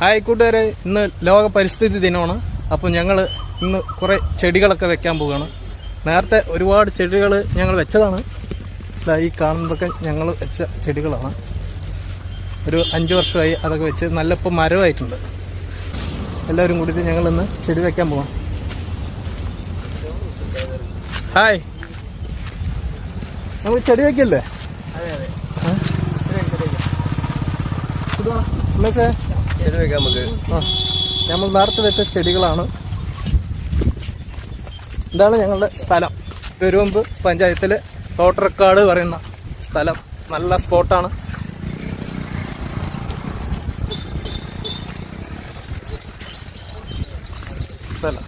Hi കൂട്ടുകാരെ ഇന്ന് ലോക പരിസ്ഥിതി ദിനമാണ്. അപ്പോൾ ഞങ്ങൾ ഇന്ന് കുറേ ചെടികളൊക്കെ വെക്കാൻ പോവുകയാണ്. നേരത്തെ ഒരുപാട് ചെടികൾ ഞങ്ങൾ വെച്ചതാണ്. ഇതാ ഈ കാണുന്നതൊക്കെ ഞങ്ങൾ വെച്ച ചെടികളാണ്. ഒരു അഞ്ച് വർഷമായി അതൊക്കെ വെച്ച് നല്ല ഇപ്പം മരമായിട്ടുണ്ട്. എല്ലാവരും കൂടിയിട്ട് ഞങ്ങൾ ഇന്ന് ചെടി വെക്കാൻ പോവാം ഹായ് നമ്മൾ ചെടി വെക്കല്ലേ? ഉമ്മേച്ചേ ചെടി നമുക്ക്. ആ നമ്മൾ നേരത്തെ വെച്ച ചെടികളാണ്. ഇതാണ് ഞങ്ങളുടെ സ്ഥലം. പെരുവമ്പ് പഞ്ചായത്തിൽ തോട്ടറക്കാട് പറയുന്ന സ്ഥലം. നല്ല സ്പോട്ടാണ്. സ്ഥലം.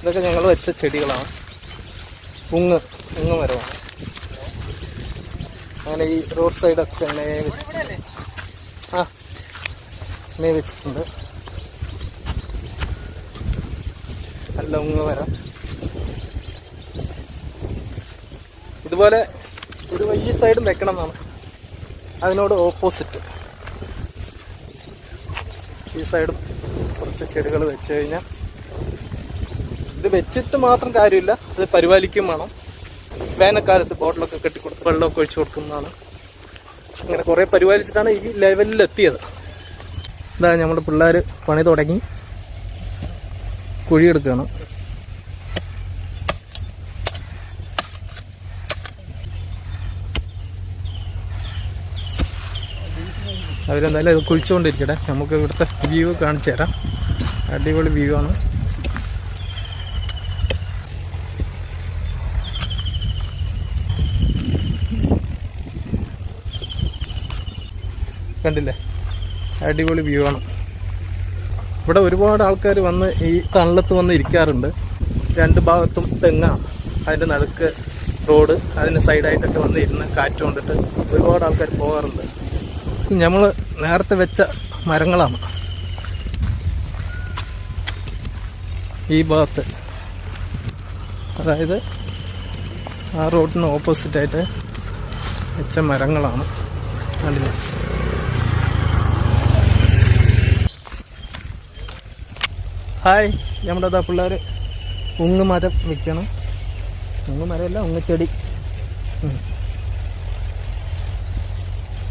ഇതൊക്കെ ഞങ്ങൾ വെച്ച ചെടികളാണ്. ഉങ്ങ് ഉങ്ങ് മരമാണ്. അങ്ങനെ ഈ റോഡ് സൈഡൊക്കെ തന്നെ മേ വെച്ചിട്ടുണ്ട്. നല്ല ഉങ്ങ് വരാം. ഇതുപോലെ ഒരു വലിയ സൈഡും വെക്കണം എന്നാണ്. അതിനോട് ഓപ്പോസിറ്റ് ഈ സൈഡും കുറച്ച് ചെടികൾ വെച്ച് കഴിഞ്ഞാൽ ഇത് വെച്ചിട്ട് മാത്രം കാര്യമില്ല. അത് പരിപാലിക്കും വേണം. വേനൽക്കാലത്ത് ബോട്ടിലൊക്കെ കെട്ടിക്കൊടുത്ത് വെള്ളമൊക്കെ ഒഴിച്ചു കൊടുക്കുന്നതാണ്. അങ്ങനെ കുറേ പരിപാലിച്ചിട്ടാണ് ഈ ലെവലിൽ എത്തിയത് ഇതാ നമ്മുടെ പിള്ളേർ പണി തുടങ്ങി. കുഴിയെടുക്കുകയാണ് അവരെന്തായാലും ഇത് കുഴിച്ചുകൊണ്ടിരിക്കട്ടെ. നമുക്ക് ഇവിടുത്തെ വ്യൂ കാണിച്ചു തരാം. അടിപൊളി വ്യൂ ആണ്. കണ്ടില്ലേ? അടിപൊളി വ്യൂ ആണ്. ഇവിടെ ഒരുപാട് ആൾക്കാർ വന്ന് ഈ തണലത്ത് വന്ന് ഇരിക്കാറുണ്ട്. രണ്ട് ഭാഗത്തും തെങ്ങാണ്. അതിന്റെ നടുക്ക് റോഡ് അതിന്റെ സൈഡായിട്ടൊക്കെ വന്ന് ഇരുന്ന് കാറ്റ് കൊണ്ടിട്ട് ഒരുപാട് ആൾക്കാർ പോകാറുണ്ട്. നമ്മൾ നേരത്തെ വെച്ച മരങ്ങളാണ്. ഈ ഭാഗത്ത്. അതായത് ആ റോഡിന് ഓപ്പോസിറ്റായിട്ട് വെച്ച മരങ്ങളാണ്. കണ്ടില്ലേ? ഹായ് നമ്മുടെ അതാ പിള്ളേർ ഉങ്ങ് മരം വെക്കണം. ഉങ്ങ് മരമല്ല ഉങ്ങ് ചെടി ഉം.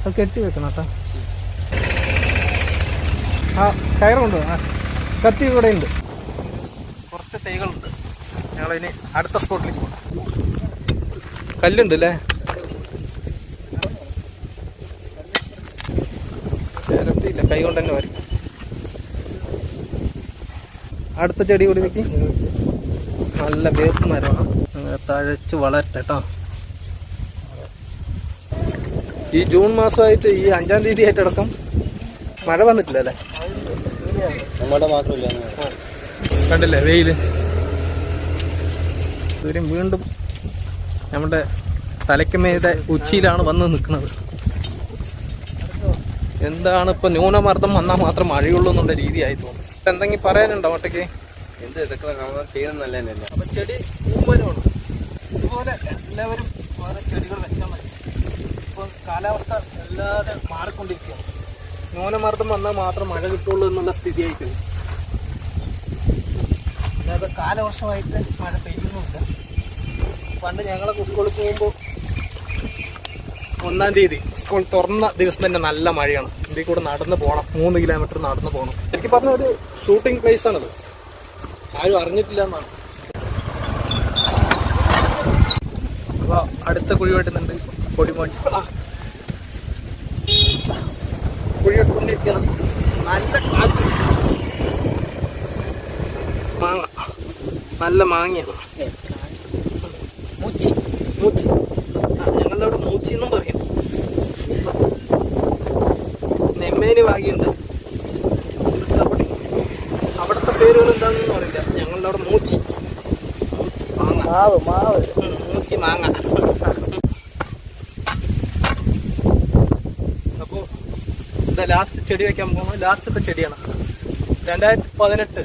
അത് കെട്ടി വെക്കണം കേട്ടോ ആ കയറുണ്ട്? ആ കത്തി ഇവിടെ ഉണ്ട് കുറച്ച് തൈകളുണ്ട്. ഞങ്ങളിനി അടുത്ത സ്പോട്ടിലേക്ക് പോകാം. കല്ലുണ്ട് അല്ലേ കൈ കൊണ്ട് തന്നെ വരും അടുത്ത ചെടി കൂടി വെക്കി. നല്ല വേപ്പ് മരമാണ്. അങ്ങനെ തഴച്ച് വളരട്ടെ കേട്ടോ ഈ ജൂൺ മാസമായിട്ട് ഈ അഞ്ചാം തീയതി ആയിട്ടടക്കം മഴ വന്നിട്ടില്ല അല്ലേ? നമ്മുടെ മാത്രമില്ല. കണ്ടില്ലേ വെയിൽ? സൂര്യൻ വീണ്ടും നമ്മുടെ തലയ്ക്കമ്മയുടെ ഉച്ചിയിലാണ് വന്ന് നിൽക്കുന്നത്. എന്താണ് ഇപ്പൊ ന്യൂനമർദ്ദം വന്നാൽ മാത്രം മഴയുള്ളൂ എന്നുള്ള രീതിയായി തോന്നുന്നു. എന്തെങ്കിലും പറയാനുണ്ടോ ഒട്ടയ്ക്ക് എന്ത് ഇതൊക്കെ നമ്മൾ ചെയ്യുന്നത് നല്ല തന്നെയല്ലേ അപ്പൊ ചെടി പൂമ്പരമാണ്. ഇതുപോലെ എല്ലാവരും ഓരോ ചെടികൾ വെച്ചാൽ മതി ഇപ്പം കാലാവസ്ഥ വല്ലാതെ മാറിക്കൊണ്ടിരിക്കുകയാണ്. ന്യൂനമർദ്ദം വന്നാൽ മാത്രം മഴ കിട്ടുള്ളൂ എന്നുള്ള സ്ഥിതിയായിട്ടുണ്ട് അല്ലാതെ കാലവർഷമായിട്ട് മഴ പെയ്യുന്നുമില്ല. പണ്ട് ഞങ്ങളെ സ്കൂളിൽ പോകുമ്പോൾ ഒന്നാം തീയതി സ്കൂൾ തുറന്ന ദിവസം തന്നെ നല്ല മഴയാണ്. ഇതിൽ കൂടെ നടന്ന് പോകണം മൂന്ന് കിലോമീറ്റർ നടന്ന് പോകണം എനിക്ക് പറഞ്ഞ ഒരു ഷൂട്ടിംഗ് പ്ലേസ് ആണത്. ആരും അറിഞ്ഞിട്ടില്ല എന്നാണ് അപ്പൊ അടുത്ത കുഴി വെട്ടുന്നുണ്ട്. പൊടിമോടി ആ. കുഴി വെട്ടുകൊണ്ടിരിക്കണം നല്ല കാറ്റ്. മാങ്ങ. നല്ല മാങ്ങയാണ്. മൂച്ചി. മൂച്ചി. ഞങ്ങളുടെ അവിടെ മൂച്ചി എന്നും പറയും. നെമ്മേന് വാങ്ങിയുണ്ട് അവിടെ അവിടുത്തെ പേരുകൾ എന്താണെന്ന് അറിയില്ല. ഞങ്ങളുടെ അവിടെ മൂച്ചി. മൂച്ചി മാങ്ങ. അപ്പോൾ ഇതാ ലാസ്റ്റ് ചെടി വെക്കാൻ പോകുന്നത് ലാസ്റ്റത്തെ ചെടിയാണ്. രണ്ടായിരത്തി പതിനെട്ട്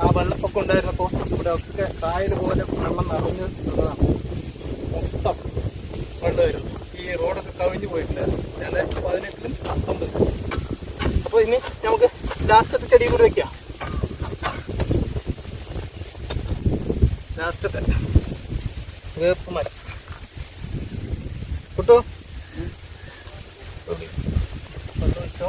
ആ വെള്ളപ്പൊക്കം ഉണ്ടായിരുന്നപ്പോൾ ഇവിടെ ഒക്കെ കായൽ പോലെ വെള്ളം നിറഞ്ഞ് നിന്നതാണ്. മൊത്തം വെള്ളമായിരുന്നു. ഈ റോഡൊക്കെ കവിഞ്ഞു പോയിട്ടുണ്ട്. രണ്ടായിരത്തി പതിനെട്ടിലും പത്തൊമ്പത്. അപ്പോൾ ഇനി നമുക്ക് ലാസ്റ്റത്തെ ചെടി കൂടി വയ്ക്കാം ലാസ്റ്റത്തെ വേപ്പ് മരം. കിട്ടോ അത് വെച്ചോ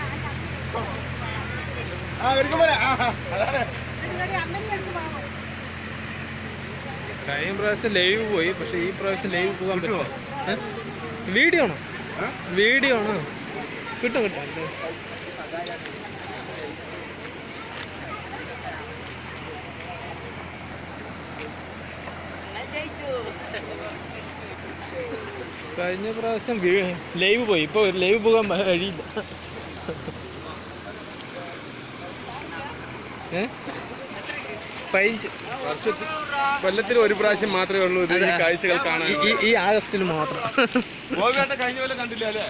പ്രഭു കഴിഞ്ഞ പ്രാവശ്യം ലൈവ് പോയി പക്ഷെ ഈ പ്രാവശ്യം ലൈവ് പോകാൻ പറ്റുമോ വീഡിയോ ആണോ? വീഡിയോ ആണോ. കിട്ടും കിട്ടും. കഴിഞ്ഞ പ്രാവശ്യം ലൈവ് പോയി. ഇപ്പോൾ ലൈവ് പോകാൻ കഴിയില്ല പതിനഞ്ച്. വർഷത്തിൽ കൊല്ലത്തിൽ ഒരു പ്രാവശ്യം മാത്രമേ ഉള്ളൂ ഇത് ഈ കാഴ്ചകൾ കാണാൻ ഈ- ആഗസ്റ്റിൽ മാത്രം. കഴിഞ്ഞ പോലെ കണ്ടില്ല അല്ലേ?